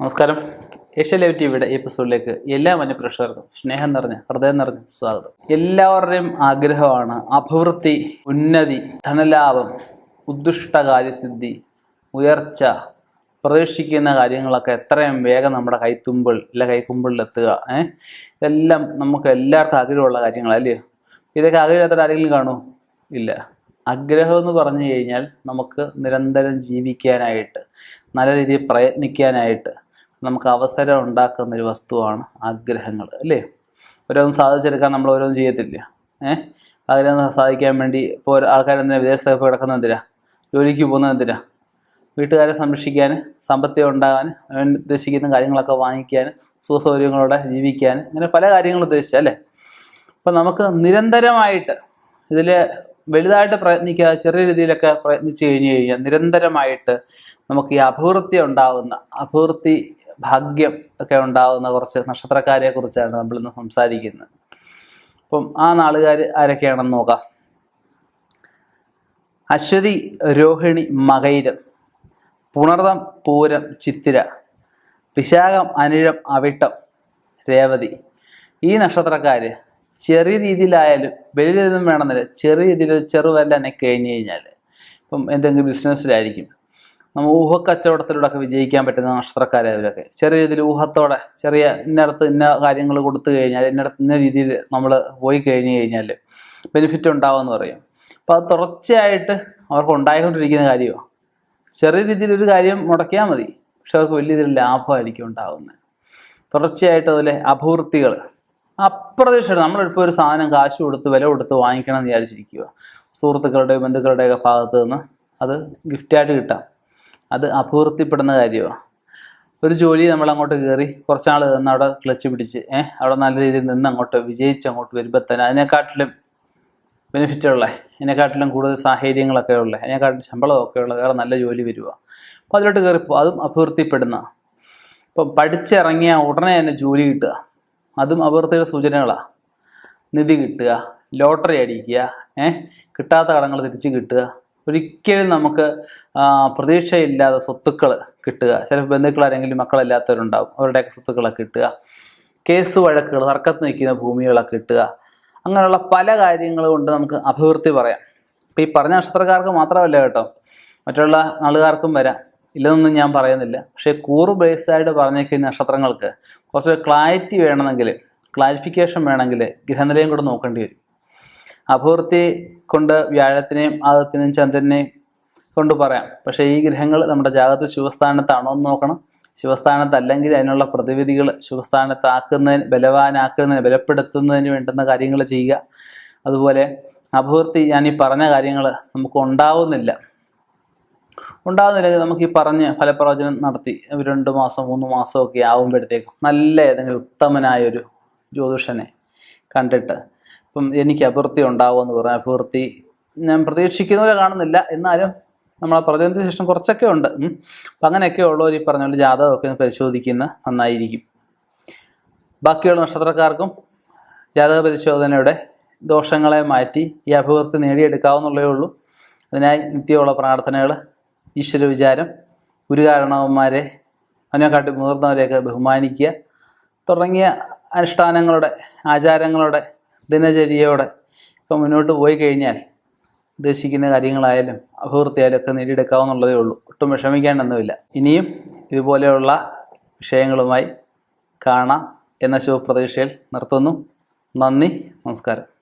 നമസ്കാരം. Asia live ടിവിയുടെ എപ്പിസോഡിലേക്ക് എല്ലാ മനുപ്രേക്ഷകർക്കും സ്നേഹം നിറഞ്ഞ ഹൃദയം നിറഞ്ഞ സ്വാഗതം. എല്ലാവരുടെയും ആഗ്രഹമാണ് അഭിവൃദ്ധി ഉന്നതി ധനലാഭം ഉദ്ദിഷ്ട കാര്യസിദ്ധി ഉയർച്ച പ്രതീക്ഷിക്കുന്ന കാര്യങ്ങളൊക്കെ എത്രയും വേഗം നമ്മുടെ കൈത്തുമ്പിൾ അല്ല കൈക്കുമ്പിളിലെത്തുക ഏഹ് ഇതെല്ലാം നമുക്ക് എല്ലാവർക്കും ആഗ്രഹമുള്ള കാര്യങ്ങളല്ലേ ഇതൊക്കെ ആഗ്രഹമില്ലാത്ത ആരെങ്കിലും കാണൂ ഇല്ല. ആഗ്രഹം എന്ന് പറഞ്ഞു കഴിഞ്ഞാൽ നമുക്ക് നിരന്തരം ജീവിക്കാനായിട്ട് നല്ല രീതിയിൽ പ്രയത്നിക്കാനായിട്ട് നമുക്ക് അവസരം ഉണ്ടാക്കുന്ന ഒരു വസ്തുവാണ് ആഗ്രഹങ്ങൾ അല്ലേ? ഓരോന്നും സാധിച്ചെടുക്കാൻ നമ്മൾ ഓരോന്നും ചെയ്യത്തില്ല? ഏഹ് ആഗ്രഹം സാധിക്കാൻ വേണ്ടി ഇപ്പോൾ ആൾക്കാരെന്തിനാ വിദേശത്തൊക്കെ കിടക്കുന്ന എന്തിനാ? ജോലിക്ക് പോകുന്നത് എന്തിനാ? വീട്ടുകാരെ സംരക്ഷിക്കാൻ സമ്പത്തി ഉണ്ടാകാൻ ഉദ്ദേശിക്കുന്ന കാര്യങ്ങളൊക്കെ വാങ്ങിക്കാൻ സുഖസൗകര്യങ്ങളോടെ ജീവിക്കാൻ ഇങ്ങനെ പല കാര്യങ്ങളും ഉദ്ദേശിച്ചല്ലേ അപ്പം നമുക്ക് നിരന്തരമായിട്ട് ഇതിൽ വലുതായിട്ട് പ്രയത്നിക്കാതെ ചെറിയ രീതിയിലൊക്കെ പ്രയത്നിച്ചു കഴിഞ്ഞു കഴിഞ്ഞാൽ നിരന്തരമായിട്ട് നമുക്ക് ഈ അഭിവൃദ്ധി ഉണ്ടാകുന്ന അഭിവൃദ്ധി ഭാഗ്യം ഒക്കെ ഉണ്ടാകുന്ന കുറച്ച് നക്ഷത്രക്കാരെ കുറിച്ചാണ് നമ്മൾ ഇന്ന് സംസാരിക്കുന്നത്. അപ്പം ആ നാളുകാർ ആരൊക്കെയാണെന്ന് നോക്കാം. അശ്വതി രോഹിണി മകൈരം പുണർതം പൂരം ചിത്തിര വിശാഖം അനിഴം അവിട്ടം രേവതി. ഈ നക്ഷത്രക്കാര് ചെറിയ രീതിയിലായാലും വലിയ രീതിയിലും വേണമെന്നില്ല. ചെറിയ രീതിയിൽ ചെറു ചെറുവല്ല അനക്കി കഴിഞ്ഞ് കഴിഞ്ഞാൽ ഇപ്പം എന്തെങ്കിലും ബിസിനസ്സിലായിരിക്കും. നമ്മൾ ഊഹക്കച്ചവടത്തിലൂടെയൊക്കെ വിജയിക്കാൻ പറ്റുന്ന നക്ഷത്രക്കാരെ അവരൊക്കെ ചെറിയ രീതിയിൽ ഊഹത്തോടെ ചെറിയ ഇന്നടത്ത് ഇന്ന കാര്യങ്ങൾ കൊടുത്തു കഴിഞ്ഞാൽ ഇന്നടത്ത് ഇന്ന രീതിയിൽ നമ്മൾ പോയി കഴിഞ്ഞ് കഴിഞ്ഞാൽ ബെനിഫിറ്റ് ഉണ്ടാവുമെന്ന് പറയും. അപ്പോൾ അത് തുടർച്ചയായിട്ട് അവർക്ക് ഉണ്ടായിക്കൊണ്ടിരിക്കുന്ന കാര്യമാണ്. ചെറിയ രീതിയിൽ ഒരു കാര്യം മുടക്കിയാൽ മതി. പക്ഷെ അവർക്ക് വലിയ രീതിയിൽ ലാഭമായിരിക്കും ഉണ്ടാകുന്നത് തുടർച്ചയായിട്ട് അതിലെ അഭിവൃദ്ധികൾ അപ്രതീക്ഷിതം നമ്മളിപ്പോൾ ഒരു സാധനം കാശ് കൊടുത്ത് വില കൊടുത്ത് വാങ്ങിക്കണം എന്ന് വിചാരിച്ചിരിക്കുക സുഹൃത്തുക്കളുടെയോ ബന്ധുക്കളുടെയൊക്കെ ഭാഗത്ത് നിന്ന് അത് ഗിഫ്റ്റായിട്ട് കിട്ടാം. അത് അപൂർത്തിപ്പെടുന്ന കാര്യമാണ് ഒരു ജോലി നമ്മൾ അങ്ങോട്ട് കയറി കുറച്ചാൾ നിന്ന് അവിടെ ക്ലച്ച് പിടിച്ച് ഏഹ് അവിടെ നല്ല രീതിയിൽ നിന്ന് അങ്ങോട്ട് വിജയിച്ച് അങ്ങോട്ട് വരുമ്പോൾ തന്നെ അതിനെക്കാട്ടിലും ബെനിഫിറ്റുള്ള അതിനെക്കാട്ടിലും കൂടുതൽ സാഹചര്യങ്ങളൊക്കെ ഉള്ള അതിനെക്കാട്ടിലും ശമ്പളമൊക്കെ ഉള്ള വേറെ നല്ല ജോലി വരിക അപ്പോൾ അതിലോട്ട് കയറിപ്പോൾ അതും അഭിവൃദ്ധിപ്പെടുന്ന. ഇപ്പം പഠിച്ചിറങ്ങിയ ഉടനെ തന്നെ ജോലി കിട്ടുക. അതും അപകടത്തിന്റെ സൂചനകളാണ് നിധി കിട്ടുക ലോട്ടറി അടിക്കുക ഏഹ് കിട്ടാത്ത കടങ്ങൾ തിരിച്ച് കിട്ടുക. ഒരിക്കലും നമുക്ക് പ്രതീക്ഷയില്ലാതെ സ്വത്തുക്കൾ കിട്ടുക. ചില ബന്ധുക്കൾ ആരെങ്കിലും മക്കളില്ലാത്തവരുണ്ടാവും. അവരുടെയൊക്കെ സ്വത്തുക്കളൊക്കെ കിട്ടുക. കേസ് വഴക്കുകൾ തർക്കത്ത് നിൽക്കുന്ന ഭൂമികളൊക്കെ കിട്ടുക. അങ്ങനെയുള്ള പല കാര്യങ്ങൾ കൊണ്ട് നമുക്ക് അഭിവൃദ്ധി പറയാം. ഇപ്പം ഈ പറഞ്ഞ നക്ഷത്രക്കാർക്ക് മാത്രമല്ല കേട്ടോ. മറ്റുള്ള നാളുകാർക്കും വരാം. ഇല്ലെന്നൊന്നും ഞാൻ പറയുന്നില്ല. പക്ഷേ കൂറ് ബേസ്ഡായിട്ട് പറഞ്ഞേക്കുന്ന നക്ഷത്രങ്ങൾക്ക് കുറച്ച് ക്ലാരിറ്റി വേണമെങ്കിൽ ക്ലാരിഫിക്കേഷൻ വേണമെങ്കിൽ ഗ്രഹനിലയും കൂടെ നോക്കേണ്ടി വരും. അഭിവൃദ്ധി കൊണ്ട് വ്യാഴത്തിനെയും ആദത്തിനെയും ചന്ദ്രനെയും കൊണ്ട് പറയാം. പക്ഷേ ഈ ഗ്രഹങ്ങൾ നമ്മുടെ ജാതകത്ത് ശുഭസ്ഥാനത്താണോ എന്ന് നോക്കണം. ശുഭസ്ഥാനത്തല്ലെങ്കിൽ അതിനുള്ള പ്രതിവിധികൾ ശുഭസ്ഥാനത്താക്കുന്നതിന് ബലവാനാക്കുന്നതിന് ബലപ്പെടുത്തുന്നതിന് വേണ്ടുന്ന കാര്യങ്ങൾ ചെയ്യുക. അതുപോലെ അഭിവൃദ്ധി ഞാൻ ഈ പറഞ്ഞ കാര്യങ്ങൾ നമുക്ക് ഉണ്ടാവുന്നില്ല. ഉണ്ടാകുന്നില്ലെങ്കിൽ നമുക്ക് ഈ പറഞ്ഞ് ഫലപ്രവചനം നടത്തി രണ്ടു മാസം മൂന്ന് മാസം ഒക്കെ ആകുമ്പോഴത്തേക്കും നല്ല ഏതെങ്കിലും ഉത്തമനായ ഒരു ജ്യോതിഷനെ കണ്ടിട്ട് ഇപ്പം എനിക്ക് അഭിവൃദ്ധി ഉണ്ടാവുമെന്ന് പറഞ്ഞ അഭിവൃദ്ധി ഞാൻ പ്രതീക്ഷിക്കുന്ന പോലെ കാണുന്നില്ല. എന്നാലും നമ്മളെ പ്രചരണത്തിന് ശേഷം കുറച്ചൊക്കെ ഉണ്ട്. അപ്പം അങ്ങനെയൊക്കെ ഉള്ളവർ ഈ പറഞ്ഞ പോലെ ജാതകമൊക്കെ ഒന്ന് പരിശോധിക്കുന്ന നന്നായിരിക്കും. ബാക്കിയുള്ള നക്ഷത്രക്കാർക്കും ജാതക പരിശോധനയുടെ ദോഷങ്ങളെ മാറ്റി ഈ അഭിവൃദ്ധി നേടിയെടുക്കാവുന്നുള്ളേ ഉള്ളൂ. അതിനായി നിത്യമുള്ള പ്രാർത്ഥനകൾ ഈശ്വര വിചാരം ഗുരുകാരണവന്മാരെ അതിനെക്കാട്ടി മുതിർന്നവരെയൊക്കെ ബഹുമാനിക്കുക തുടങ്ങിയ അനുഷ്ഠാനങ്ങളുടെ ആചാരങ്ങളുടെ ദിനചര്യയോടെ ഇപ്പം മുന്നോട്ട് പോയി കഴിഞ്ഞാൽ ഉദ്ദേശിക്കുന്ന കാര്യങ്ങളായാലും അഭിവൃദ്ധിയായാലും ഒക്കെ നേടിയെടുക്കാവുന്നുള്ളതേ ഉള്ളൂ. ഒട്ടും വിഷമിക്കാനൊന്നുമില്ല ഇനിയും ഇതുപോലെയുള്ള വിഷയങ്ങളുമായി കാണാം എന്ന ശുഭപ്രതീക്ഷയിൽ നിർത്തുന്നു. നന്ദി നമസ്കാരം.